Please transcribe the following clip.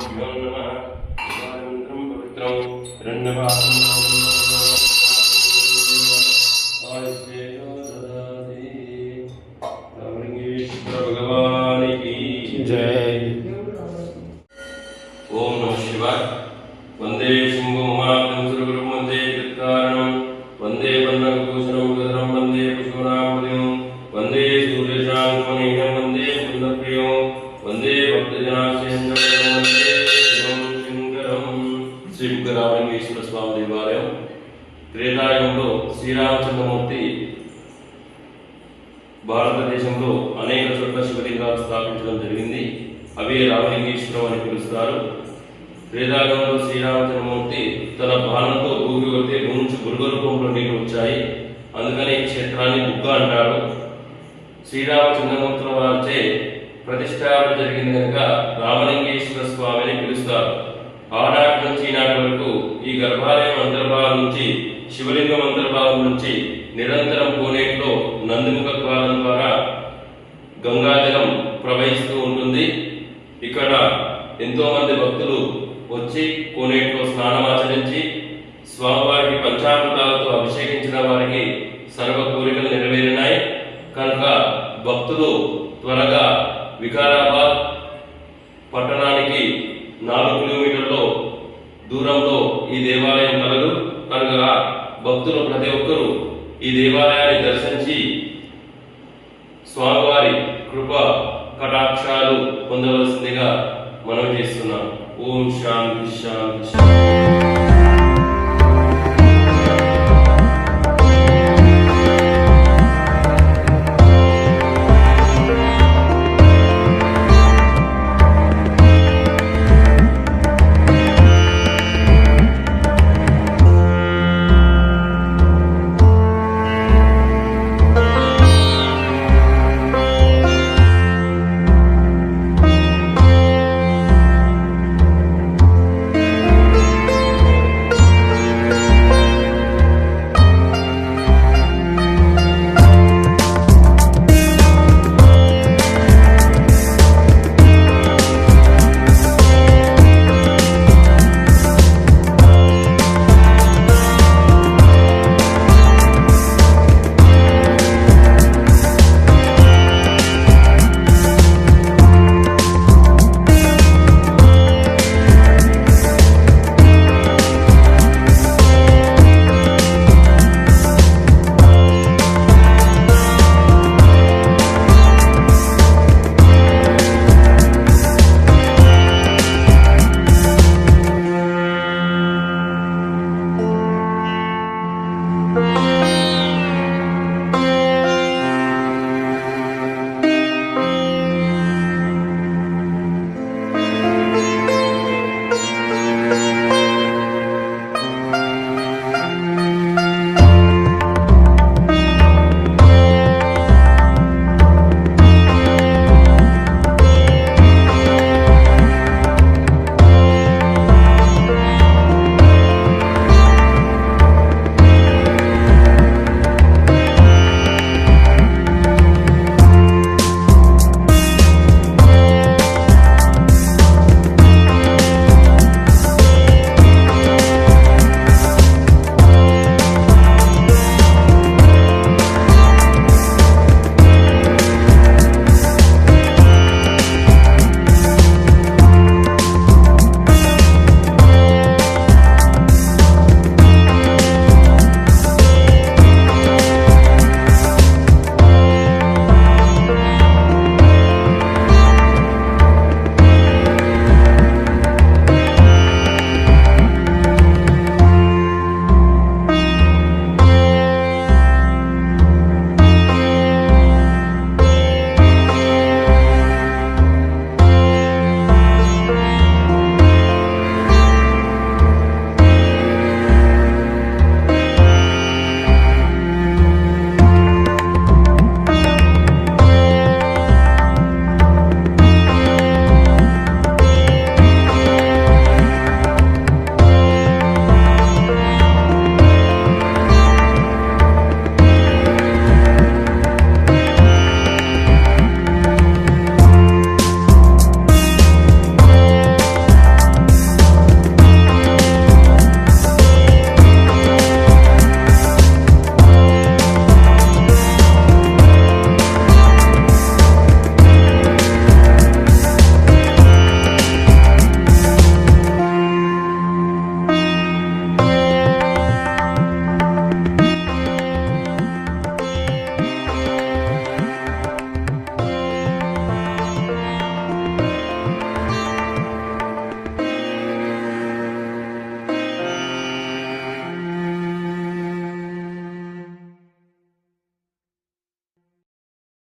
शिवं नमः शिवानन्द्रं पवित्रं हिरण्यवासं శ్రీద్ధావలింగేశ్వర స్వామి దేవాలయం త్రేతాయుగంలో శ్రీరామచంద్రమూర్తి భారతదేశంలో అనేక చోట్ల శివలింగాలు స్థాపించడం జరిగింది. అవి రామలింగేశ్వరం అని పిలుస్తారు. త్రేతాయుగంలో శ్రీరామచంద్రమూర్తి తన బాణంతో భూమి కొడితే భూమి నుంచి బురుగ రూపంలో నీళ్ళు వచ్చాయి. అందుకని ఈ క్షేత్రాన్ని బుగ్గ అంటారు. శ్రీరామచంద్రమూర్తుల వారిచే ప్రతిష్టాపన జరిగింది కనుక రామలింగేశ్వర స్వామిని పిలుస్తారు. ఆనాటి నుంచి ఈనాటి వరకు ఈ గర్భాలయం అంతర్భాగం నుంచి శివలింగం అంతర్భాగం నుంచి నిరంతరం కోనేటిలో నందిముఖ ద్వారం ద్వారా గంగాజలం ప్రవహిస్తూ ఉంటుంది. ఇక్కడ ఎంతోమంది భక్తులు వచ్చి కోనేటిలో స్నానమాచరించి స్వామివారికి పంచామృతాలతో అభిషేకించిన వారికి సర్వ కోరికలు నెరవేరినాయి. కనుక భక్తులు త్వరగా వికారాబాద్ పట్టణానికి నాలుగు కిలోమీటర్లో దూరంలో ఈ దేవాలయం కలదు. కనుక భక్తులు ప్రతి ఒక్కరూ ఈ దేవాలయాన్ని దర్శించి స్వామివారి కృప కటాక్షాలు పొందవలసిందిగా మనం చేస్తున్నాం. ఓం శాంతి శాంతి శాంతి.